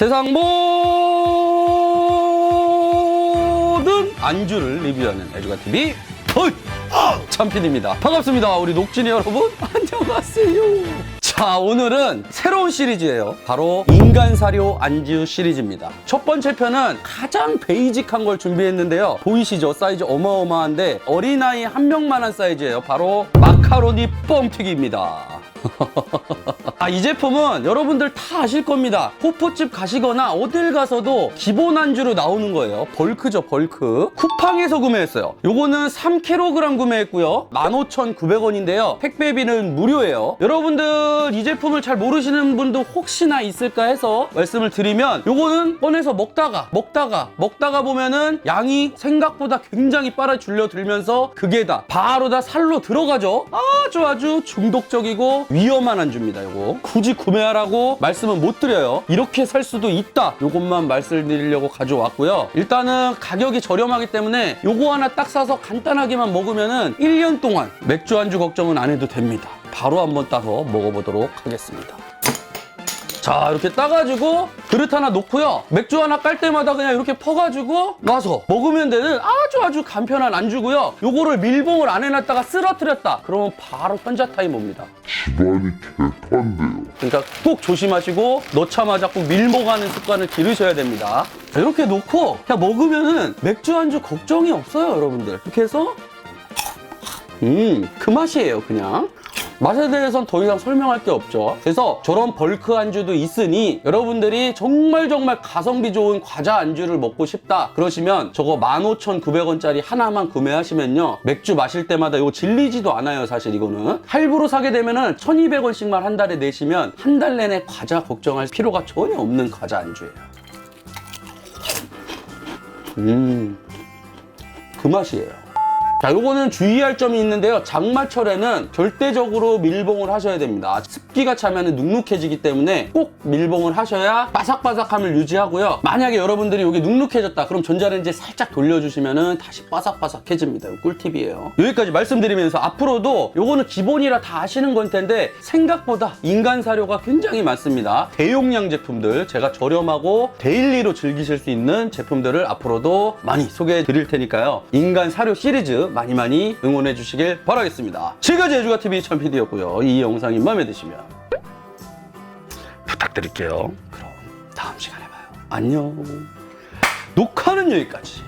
세상 모든 안주를 리뷰하는 애주가TV 어이! 참핀입니다. 반갑습니다. 우리 녹진이 여러분. 안녕하세요. 자, 오늘은 새로운 시리즈예요. 바로 인간 사료 안주 시리즈입니다. 첫 번째 편은 가장 베이직한 걸 준비했는데요. 보이시죠? 사이즈 어마어마한데 어린아이 한 명만한 사이즈예요. 바로 마카로니 뻥튀기입니다. 아, 이 제품은 여러분들 다 아실 겁니다. 호프집 가시거나 어딜 가서도 기본 안주로 나오는 거예요. 벌크죠, 벌크. 쿠팡에서 구매했어요. 요거는 3kg 구매했고요. 15,900원인데요. 택배비는 무료예요. 여러분들 이 제품을 잘 모르시는 분도 혹시나 있을까 해서 말씀을 드리면 요거는 꺼내서 먹다가 먹다가 먹다가 보면은 양이 생각보다 굉장히 빨아 줄려들면서 그게 다 바로 다 살로 들어가죠. 아주 아주 중독적이고 위험한 안주입니다. 요거 굳이 구매하라고 말씀은 못 드려요. 이렇게 살 수도 있다. 요것만 말씀드리려고 가져왔고요. 일단은 가격이 저렴하기 때문에 요거 하나 딱 사서 간단하게만 먹으면은 1년 동안 맥주 안주 걱정은 안 해도 됩니다. 바로 한번 따서 먹어보도록 하겠습니다. 자 이렇게 따가지고 그릇 하나 놓고요. 맥주 하나 깔 때마다 그냥 이렇게 퍼가지고 놔서 먹으면 되는 아주 아주 간편한 안주고요. 요거를 밀봉을 안 해놨다가 쓰러뜨렸다. 그러면 바로 현자 타임 옵니다. 집안이 개판데요. 그러니까 꼭 조심하시고 넣자마자 꼭 밀봉하는 습관을 기르셔야 됩니다. 자, 이렇게 놓고 그냥 먹으면은 맥주 안주 걱정이 없어요 여러분들. 이렇게 해서 음 그 맛이에요 그냥 맛에 대해서는 더 이상 설명할 게 없죠. 그래서 저런 벌크 안주도 있으니 여러분들이 정말 정말 가성비 좋은 과자 안주를 먹고 싶다 그러시면 저거 15,900원짜리 하나만 구매하시면요. 맥주 마실 때마다 이거 질리지도 않아요. 사실 이거는. 할부로 사게 되면은 1,200원씩만 한 달에 내시면 한 달 내내 과자 걱정할 필요가 전혀 없는 과자 안주예요. 음. 그 맛이에요. 자, 요거는 주의할 점이 있는데요. 장마철에는 절대적으로 밀봉을 하셔야 됩니다. 습기가 차면 눅눅해지기 때문에 꼭 밀봉을 하셔야 바삭바삭함을 유지하고요. 만약에 여러분들이 이게 눅눅해졌다. 그럼 전자레인지에 살짝 돌려주시면 다시 바삭바삭해집니다. 꿀팁이에요. 여기까지 말씀드리면서 앞으로도 요거는 기본이라 다 아시는 건 텐데 생각보다 인간 사료가 굉장히 많습니다. 대용량 제품들 제가 저렴하고 데일리로 즐기실 수 있는 제품들을 앞으로도 많이 소개해 드릴 테니까요. 인간 사료 시리즈 많이 많이 응원해 주시길 바라겠습니다. 지금까지 애주가TV 천PD였고요. 이 영상이 마음에 드시면 부탁드릴게요. 그럼 다음 시간에 봐요. 안녕. 녹화는 여기까지.